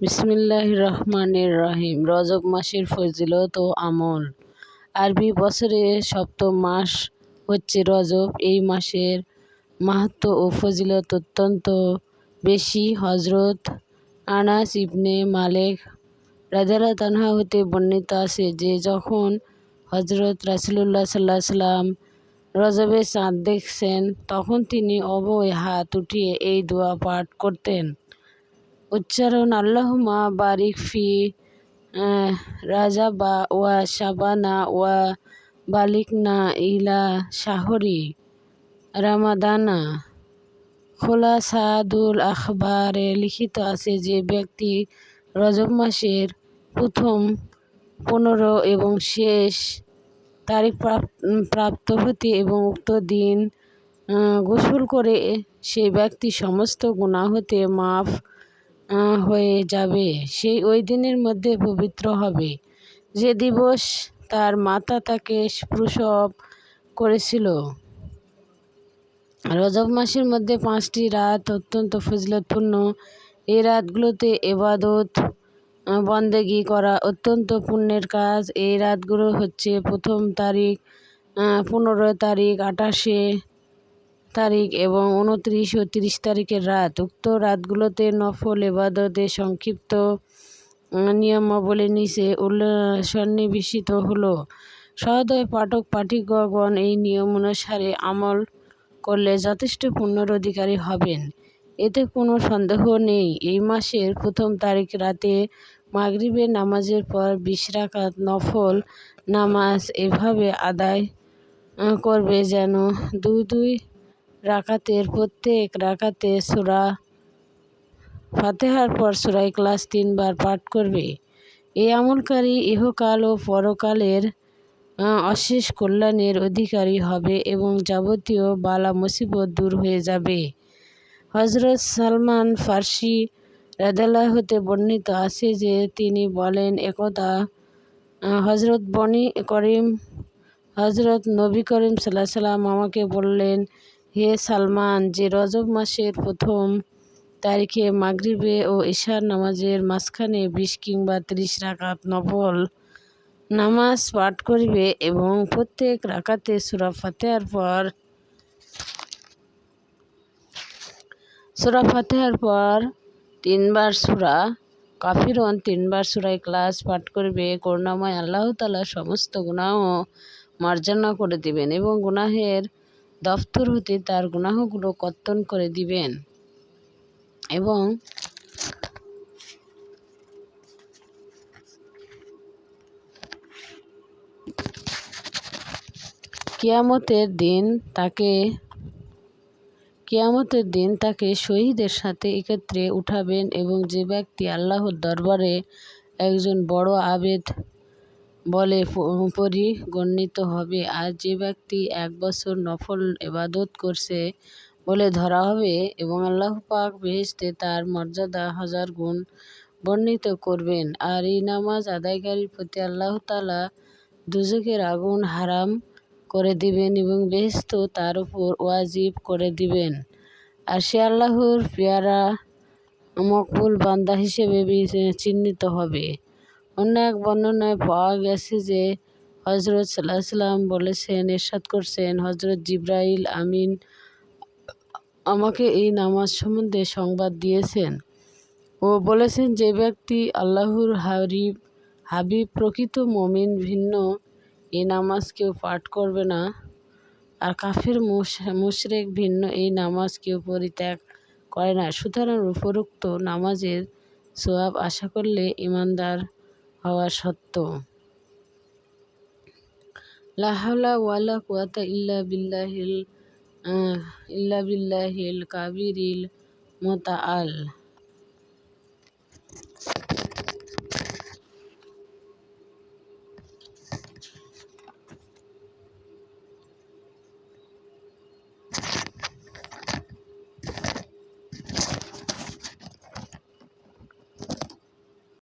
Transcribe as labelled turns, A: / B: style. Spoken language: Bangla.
A: বিসমিল্লাহ রহমানের রহিম। রজব মাসের ফজিলত ও আমল। আরবি বছরের সপ্তম মাস হচ্ছে রজব। এই মাসের মাহাত্ম ও ফজিলত অত্যন্ত বেশি। হজরত আনাস ইবনে মালেক রাজাল্লাহ তানহা হতে বর্ণিত আছে যে, যখন হজরত রাসুলুল্লাহ সাল্লাহ সাল্লাম রজবের চাঁদ দেখছেন, তখন তিনি অবয় হাত উঠিয়ে এই দোয়া পাঠ করতেন। উচ্চারণ, আল্লাহুম্মা বারিক ফি রাজাবা ওয়া শাবানা ওয়া বালিকনা ইলা শাহরি রামাদানা। খোলা সাদুল আখবারে লিখিত আছে যে ব্যক্তি রজব মাসের প্রথম পনেরো এবং শেষ তারিখ প্রাপ্ত হতে এবং উক্ত দিন গোসল করে সেই ব্যক্তি সমস্ত গুণা হতে মাফ হয়ে যাবে। সেই ওই দিনের মধ্যে পবিত্র হবে। যে দিবস তার মাতা তাকে প্রসব করেছিল। রজব মাসের মধ্যে পাঁচটি রাত অত্যন্ত ফজিলতপূর্ণ। এই রাতগুলোতে এবাদত বন্দেগি করা অত্যন্ত পুণ্যের কাজ। এই রাতগুলো হচ্ছে প্রথম তারিখ পনেরো তারিখ আঠাশে তারিখ এবং উনত্রিশ ও তিরিশ তারিখের রাত। উক্ত রাতগুলোতে নফল এবাদতে সংক্ষিপ্ত নিয়মাবলী নিচে সন্নিবেশিত হলো। সহদয় পাঠক পাঠিকগণ এই নিয়ম অনুসারে আমল করলে যথেষ্ট পুণ্যর অধিকারী হবেন। এতে কোনো সন্দেহ নেই। এই মাসের প্রথম তারিখ রাতে মাগরিবের নামাজের পর বিশ রাকাত নফল নামাজ এভাবে আদায় করবে যেন দুই দুই রাকাতের প্রত্যেক রাকাতে সূরা ফাতেহার পর সূরা ক্লাস তিনবার পাঠ করবে। এই আমলকারী ইহকাল ও পরকালের অশেষ কল্যাণের অধিকারী হবে এবং যাবতীয় বালা মুসিবত দূর হয়ে যাবে। হজরত সালমান ফার্সি রাদাল্লাহ হতে বর্ণিত আছে যে তিনি বলেন, একদা হজরত বনি করিম হজরত নবী করিম সাল্লাহ সাল্লাম আমাকে বললেন হে সালমান, যে রজব মাসের প্রথম তারিখে মাগরিবে ও ঈশার নামাজের মাঝখানে বিশ কিংবা ত্রিশ রাকাত নফল নামাজ পাঠ করিবে এবং প্রত্যেক রাকাতে সুরা ফাতেহার পর সুরা ফাতেহার পর তিনবার সুরা কাফিরন তিনবার সুরাই ক্লাস পাঠ করবে। করুণাময় আল্লাহ তালা সমস্ত গুণাহ মার্জনা করে দিবেন এবং গুনাহের দফতর হতে তার গুনাহগুলো কর্তন করে দিবেন এবং কিয়ামতের দিন তাকে কিয়ামতের দিন তাকে শহীদের সাথে একত্রে উঠাবেন এবং যে ব্যক্তি আল্লাহর দরবারে একজন বড় আবেদ বলে পরিগণিত হবে। আর যে ব্যক্তি এক বছর নফল এবাদত করছে বলে ধরা হবে এবং আল্লাহ পাক বেহেস্তে তার মর্যাদা হাজার গুণ বর্ণিত করবেন। আর এই নামাজ আদায়কারীর প্রতি আল্লাহ তালা দুজকের আগুন হারাম করে দিবেন এবং বেহেস্ত তার উপর ওয়াজিব করে দিবেন। আর সে আল্লাহর পেয়ারা মকবুল বান্দা হিসেবে চিহ্নিত হবে। অন্য এক বর্ণনায় পাওয়া গেছে যে হজরত সাল্লাহ সাল্লাম বলেছেন, এরশাদ করছেন হজরত জিব্রাইল আমিন আমাকে এই নামাজ সম্বন্ধে সংবাদ দিয়েছেন। ও বলেছেন, যে ব্যক্তি আল্লাহর হাবিব হাবিব প্রকৃত মমিন, ভিন্ন, এই নামাজ কেউ পাঠ করবে না। আর কাফের মুশরেক ভিন্ন, এই নামাজ কেউ পরিত্যাগ করে না। সুতরাং উপরোক্ত নামাজের সোয়াব আশা করলে ইমানদার হওয়া সত্য লাহলা ওয়ালা কুয়াতা ইল্লা বিল্লাহিল ইল্লা বিল্লাহিল কাবিরিল মোতাআল।